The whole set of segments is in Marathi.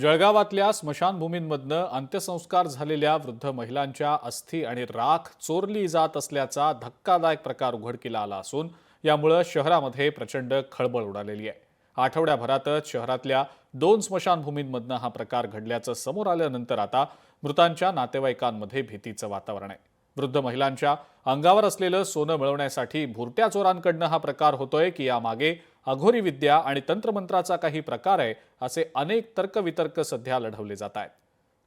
जळगावातल्या स्मशानभूमींमधनं अंत्यसंस्कार झालेल्या वृद्ध महिलांच्या अस्थी आणि राख चोरली जात असल्याचा धक्कादायक प्रकार उघडकीला आला असून यामुळं शहरामध्ये प्रचंड खळबळ उडालेली आहे. आठवड्याभरातच शहरातल्या दोन स्मशानभूमींमधनं हा प्रकार घडल्याचं समोर आल्यानंतर आता मृतांच्या नातेवाईकांमध्ये भीतीचं वातावरण आहे. वृद्ध महिलांच्या अंगावर असलेलं सोनं मिळवण्यासाठी भुरट्या चोरांकडनं हा प्रकार होतोय की यामागे अघोरी विद्या आणि तंत्रमंत्राचा काही प्रकार आहे असे अनेक तर्कवितर्क सध्या लढवले जात आहेत.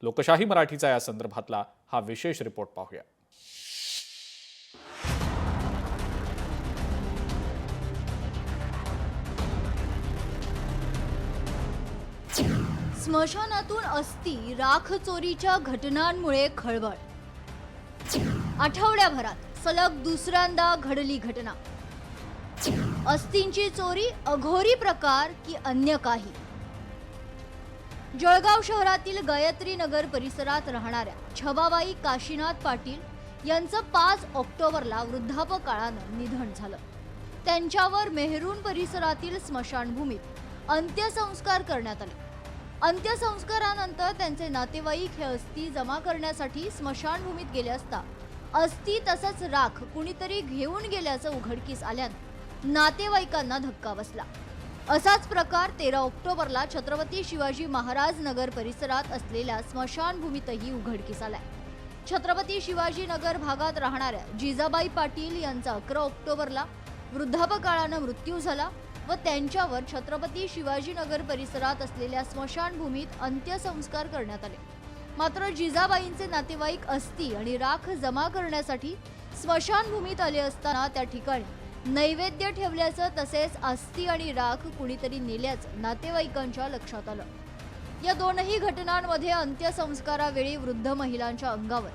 लोकशाही मराठीचा या संदर्भातला हा विशेष रिपोर्ट पाहूया. स्मशानातून अस्थी राख चोरीच्या घटनांमुळे खळबळ. आठवड्याभरात सलग दुसऱ्यांदा घडली घटना. अस्थींची चोरी अघोरी प्रकार की अन्य काही? जळगाव शहरातील गायत्री नगर परिसरात राहणाऱ्या छबाबाई काशीनाथ पाटील यांचं पाच ऑक्टोबरला वृद्धापकाळानं निधन झालं. त्यांच्यावर मेहरून परिसरातील स्मशानभूमीत अंत्यसंस्कार करण्यात आले. अंत्यसंस्कारानंतर त्यांचे नातेवाईक हे अस्थी जमा करण्यासाठी स्मशानभूमीत गेले असता अस्थी तसंच राख कुणीतरी घेऊन गेल्याचं उघडकीस आल्यानं नातेवाईकांना धक्का बसला. असाच प्रकार तेरा ऑक्टोबरला छत्रपती शिवाजी महाराज नगर परिसरात असलेल्या स्मशानभूमीतही उघडकीस आलाय. छत्रपती शिवाजी नगर भागात राहणाऱ्या जिजाबाई पाटील यांचा अकरा ऑक्टोबरला वृद्धापकाळानं मृत्यू झाला व त्यांच्यावर छत्रपती शिवाजीनगर परिसरात असलेल्या स्मशानभूमीत अंत्यसंस्कार करण्यात आले. मात्र जिजाबाईंचे नातेवाईक अस्थि आणि राख जमा करण्यासाठी स्मशानभूमीत आले असताना त्या ठिकाणी नैवेद्य ठेवल्याचं तसेच अस्थी आणि राख कुणीतरी नेल्याचं नातेवाईकांच्या लक्षात आलं. या दोनही घटनांमध्ये अंत्यसंस्कारावेळी वृद्ध महिलांच्या अंगावर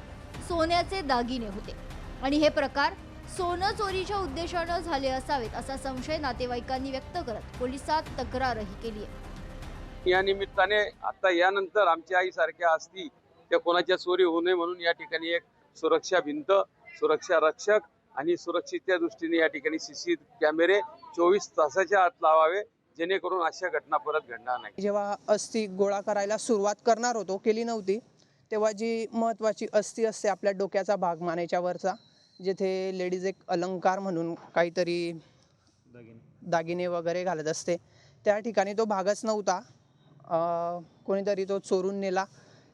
सोन्याचे दागिने होते. आणि हे प्रकार सोनं चोरीच्या उद्देशानं झाले असावेत असा संशय नातेवाईकांनी व्यक्त करत पोलिसात तक्रारही केली आहे. या निमित्ताने आता यानंतर आमच्या आईसारख्या असती त्या कोणाच्या चोरी होऊ नये म्हणून या ठिकाणी एक सुरक्षा भिंत सुरक्षा रक्षक आणि सुरक्षेच्या दृष्टीने या ठिकाणी सीसी कॅमेरे चोवीस तासाच्या आत लावावे जेणेकरून अशा घटना परत घडणार नाही. जेव्हा अस्थि गोळा करायला सुरुवात करणार होतो केली नव्हती तेव्हा जी महत्त्वाची अस्थि असते आपल्या डोक्याचा भाग मानेच्या वरचा जेथे लेडीज एक अलंकार म्हणून काहीतरी दागिने वगैरे घालत असते त्या ठिकाणी तो भागच नव्हता. कोणीतरी तो चोरून नेला.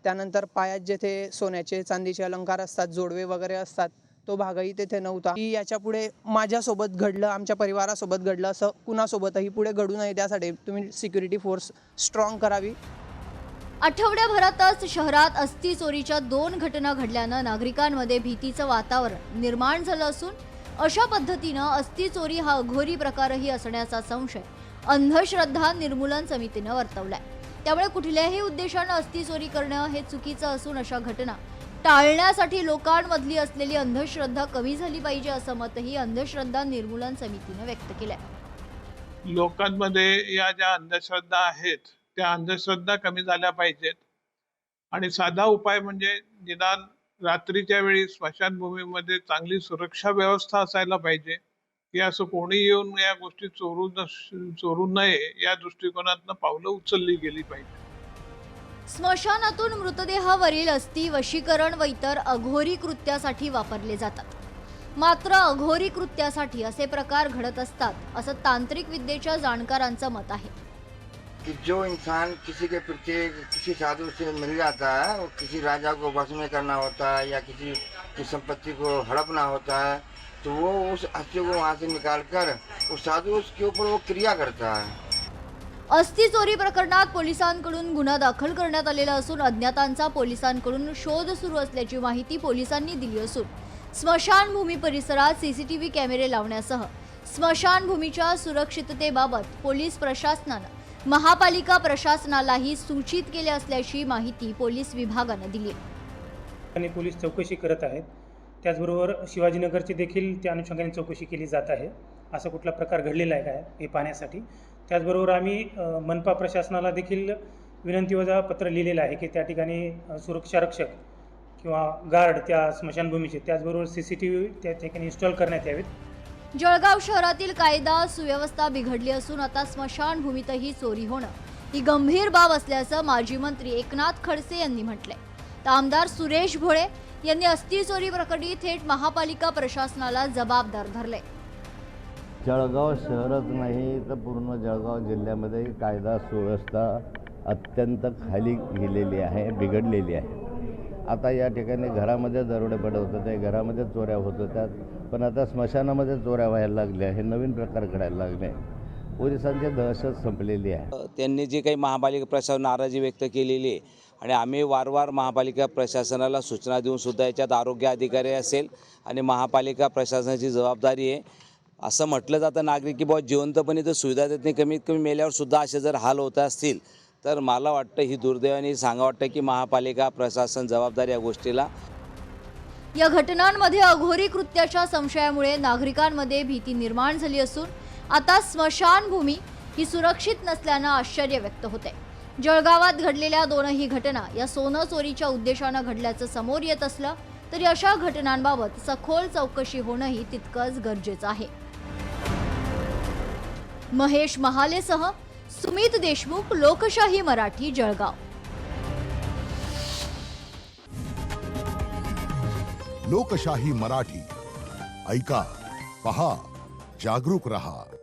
त्यानंतर पायात जेथे सोन्याचे चांदीचे अलंकार असतात जोडवे वगैरे असतात तो भागही तेथे नव्हता. की याच्यापुढे माझ्यासोबत घडलं आमच्या परिवारासोबत घडलं असं कुणासोबतही पुढे घडू नये त्यासाठी तुम्ही सिक्युरिटी फोर्स स्ट्रॉंग करावी. आठवड्याभरातच शहरात अस्थि चोरीच्या दोन घटना घडल्यानं नागरिकांमध्ये भीतीचं वातावरण निर्माण झालं असून अशा पद्धतीनं अस्थि चोरी हा अघोरी प्रकारही असण्याचा संशय अंधश्रद्धा निर्मूलन समितीनं वर्तवलाय. त्यामुळे कुठल्याही उद्देशानं अस्थि चोरी करणं हे चुकीचं असून अशा घटना टाळण्यासाठी लोकांमधली असलेली अंधश्रद्धा कमी झाली पाहिजे असं मतही अंधश्रद्धा निर्मूलन समितीनं व्यक्त केलंय. लोकांमध्ये या ज्या अंधश्रद्धा आहेत त्या अंधश्रद्धा कमी झाल्या पाहिजेत. आणि साधा उपाय म्हणजे निदान रात्रीच्या वेळी स्मशानभूमीमध्ये चांगली सुरक्षा व्यवस्था असायला पाहिजे. की असं कोणी येऊन या गोष्टी चोरू न चोरू नये या दृष्टिकोनातनं पावलं उचलली गेली पाहिजे स्मशानातून मृतदेहावरील अस्थि वशीकरण व इतर अघोरी कृत्यासाठी वापरले जातात. मात्र अघोरी कृत्यासाठी असे प्रकार घडत असतात असं तांत्रिक विद्येच्या जाणकारांचं मत आहे. कि जो इंसान किसी के प्रति किसी साधु से मिल जाता है और किसी राजा को वश में करना होता है या किसी की संपत्ति को हड़पना होता है तो वो उस अस्थि को वहाँ से निकाल कर उस साधु उसके ऊपर वो क्रिया करता है। अस्थि चोरी प्रकरणात पोलिसांकडून गुन्हा दाखल करण्यात आलेला असून अज्ञातांचा पोलिसांकडून शोध सुरू असल्याची माहिती पोलिसांनी दिली असून स्मशानभूमी परिसरात सीसीटीव्ही कॅमेरे लावण्यासह स्मशानभूमीच्या सुरक्षिततेबाबत पोलीस प्रशासनानं महापालिका प्रशासनालाही सूचित केले असल्याची माहिती पोलीस विभागानं दिली. आहे आणि पोलीस चौकशी करत आहेत. त्याचबरोबर शिवाजीनगरची देखील त्या अनुषंगाने चौकशी केली जात आहे. असा कुठला प्रकार घडलेला आहे काय हे पाहण्यासाठी? त्याचबरोबर आम्ही मनपा प्रशासनाला देखील विनंतीवजा पत्र लिहिलेलं आहे की त्या ठिकाणी सुरक्षारक्षक किंवा गार्ड त्या स्मशानभूमीचे त्याचबरोबर सी सी टी व्ही त्या ठिकाणी इन्स्टॉल करण्यात यावेत. जळगाव शहरातील कायदा सुव्यवस्था बिघडली असून आता स्मशानभूमीतही चोरी होणं ही गंभीर बाब असल्याचं माजी मंत्री एकनाथ खडसे यांनी म्हटलंय. तर आमदार सुरेश भोळे यांनी अस्थि चोरी प्रकरणी थेट महापालिका प्रशासनाला जबाबदार धरले जळगाव शहरच नाही तर पूर्ण जळगाव जिल्ह्यामध्ये कायदा सुव्यवस्था अत्यंत खाली गेलेली आहे बिघडलेली आहे. आता या ठिकाणी घरामध्ये दरोडे पडत होते घरामध्ये चोऱ्या होत होत्या पण आता स्मशानामध्ये चोऱ्या व्हायला लागल्या हे नवीन प्रकार घडायला लागले. पोलिसांची दहशत संपलेली आहे. त्यांनी जी काही महापालिका प्रशासन नाराजी व्यक्त केलेली आहे आणि आम्ही वारंवार महापालिका प्रशासनाला सूचना देऊन सुद्धा याच्यात आरोग्य अधिकारी असेल आणि महापालिका प्रशासनाची जबाबदारी आहे. असं म्हटलं जातं नागरिक की बुवा जिवंतपणे तर सुविधा देत नाही कमीत कमी मेल्यावर सुद्धा असे जर हाल होत असतील तर मला वाटतं ही दुर्दैवाने सांगा वाटतं की महापालिका प्रशासन जबाबदार या गोष्टीला. या घटनांमध्ये अघोरी कृत्याच्या संशयामुळे नागरिकांमध्ये भीती निर्माण झाली असून आता स्मशानभूमी ही सुरक्षित नसल्यानं आश्चर्य व्यक्त होते जळगावात घडलेल्या दोनही घटना या सोनं चोरीच्या उद्देशानं घडल्याचं समोर येत असलं तरी अशा घटनांबाबत सखोल चौकशी होणंही तितकंच गरजेचं आहे. महेश महाले सह सुमित देशमुख लोकशाही मराठी जळगाव. लोकशाही मराठी. ऐका पहा जागरूक रहा.